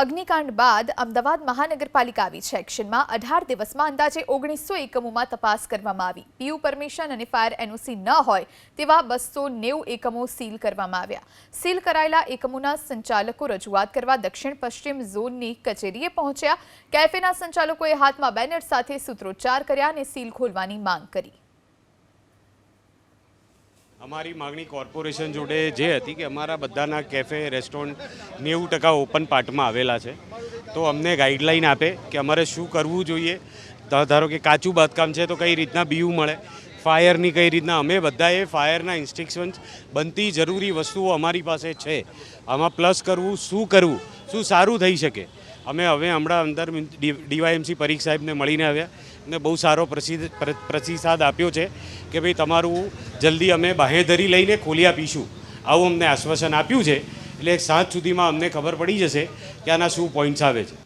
અગ્નિકાંડ બાદ અમદાવાદ મહાનગરપાલિકા આવી છે. એક્શનમાં અઢાર દિવસમાં અંદાજે ઓગણીસો એકમોમાં તપાસ કરવામાં આવી. પીયુ પરમિશન અને ફાયર એનઓસી ન હોય તેવા બસો નેવું એકમો સીલ કરવામાં આવ્યા. સીલ કરાયેલા એકમોના સંચાલકો રજૂઆત કરવા દક્ષિણ પશ્ચિમ ઝોનની કચેરીએ પહોંચ્યા. કેફેના સંચાલકોએ હાથમાં બેનર સાથે સૂત્રોચ્ચાર કર્યા અને સીલ ખોલવાની માંગ કરી. અમારી માગણી કોર્પોરેશન જોડે જે હતી કે અમારા બધાના કેફે, રેસ્ટોરન્ટ નેવું ટકા ઓપન પાર્ટમાં આવેલા છે. તો અમને ગાઈડલાઈન આપે કે અમારે શું કરવું જોઈએ. ધારો કે કાચું બાંધકામ છે તો કઈ રીતના બીયું મળે? ફાયરની કઈ રીતના? અમે બધાએ ફાયરના ઇન્સ્ટ્રક્શન્સ બનતી જરૂરી વસ્તુઓ અમારી પાસે છે. આમાં પ્લસ કરવું, શું કરવું, શું સારું થઈ શકે? અમે હવે હમણાં અંદર ડીવાયએમસી પરીખ સાહેબને મળીને આવ્યા. અને બહુ સારો પ્રસિદ્ધ પ્રતિસાદ આપ્યો છે કે ભાઈ તમારું જલ્દી અમે બાહેધરી લઈને ખોલી આપીશું. આવું અમને આશ્વાસન આપ્યું છે. એટલે સાંજ સુધીમાં અમને ખબર પડી જશે કે આના શું પોઈન્ટ્સ આવે છે.